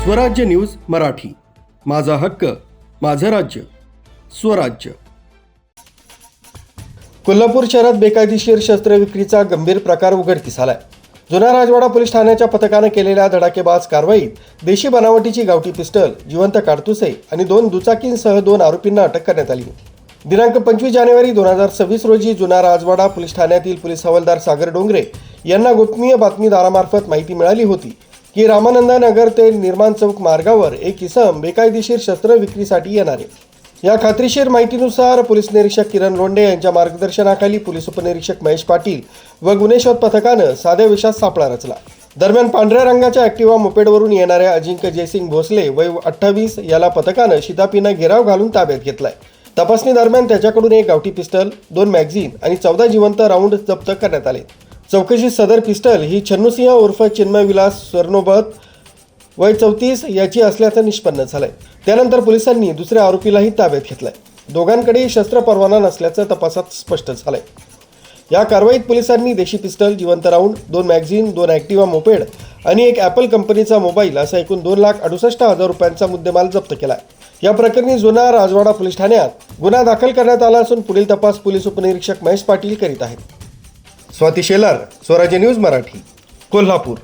स्वराज्य न्यूज मराठी. माझा हक्क माझं राज्य स्वराज्य. कोल्हापूर शहरात बेकायदेशीर शस्त्र विक्रीचा गंभीर प्रकार उघडकीस आलाय. जुना राजवाडा पोलीस ठाण्याच्या पथकानं केलेल्या धडाकेबाज कारवाईत देशी बनावटीची गावठी पिस्टल जिवंत काडतुसे आणि दोन दुचाकींसह दोन आरोपींना अटक करण्यात आली. दिनांक पंचवीस जानेवारी दोन हजार सव्वीस रोजी जुना राजवाडा पोलीस ठाण्यातील पोलीस हवालदार सागर डोंगरे यांना गोपनीय बातमीदारामार्फत माहिती मिळाली होती. की रामानंद नगर ते निर्माण चौक मार्गावर एक इसम बेकायदेशीर शस्त्र विक्रीसाठी येणार. आहे या खात्रीशीर माहितीनुसार पोलीस निरीक्षक किरण रोंडे यांच्या मार्गदर्शनाखाली पोलीस उपनिरीक्षक महेश पाटील व गुन्हे शोध पथकानं साध्या विषात सापळा रचला. दरम्यान पांढऱ्या रंगाच्या ॲक्टिवा मोपेडवरून येणाऱ्या अजिंक्य जयसिंग भोसले वय अठ्ठावीस याला पथकानं शितापीनं घेराव घालून ताब्यात घेतलाय. तपासणी दरम्यान त्याच्याकडून एक गावठी पिस्टल दोन मॅगझिन आणि चौदा जिवंत राऊंड जप्त करण्यात आले. चौकशी सदर पिस्टल ही छन्नूसिंह उर्फ चिन्मय विलास स्वर्णोबत वय चौतीस याची असल्याचं निष्पन्न झालंय. त्यानंतर पोलिसांनी दुसऱ्या आरोपीलाही ताब्यात घेतलाय. दोघांकडेही शस्त्र परवाना नसल्याचं तपासात स्पष्ट झालंय. या कारवाईत पोलिसांनी देशी पिस्टल जिवंत राऊंड दोन मॅगझिन दोन ॲक्टिवा मोपेड आणि एक ॲपल कंपनीचा मोबाईल असा एकूण दोन लाख अडुसष्ट हजार रुपयांचा मुद्देमाल जप्त केला या प्रकरणी जुना राजवाडा पोलीस ठाण्यात गुन्हा दाखल करण्यात आला असून पुढील तपास पोलीस उपनिरीक्षक महेश पाटील करीत आहेत. स्वाती शेलार स्वराज्य न्यूज मराठी कोल्हापूर.